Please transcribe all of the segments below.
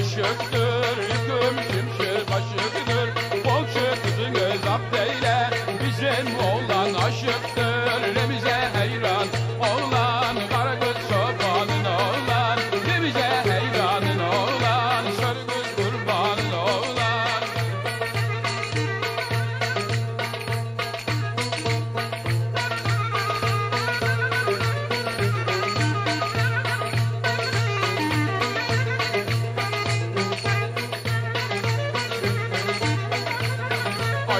aşıktır Yüküm kimşir kaşıktır Bol çıkızı göz Bizim oğlan.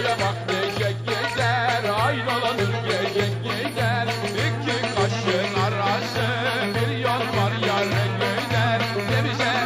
Şöyle bak gecek gezer aynalanır gecek gezer. İki kaşın arası bir yol var yarın gider Ne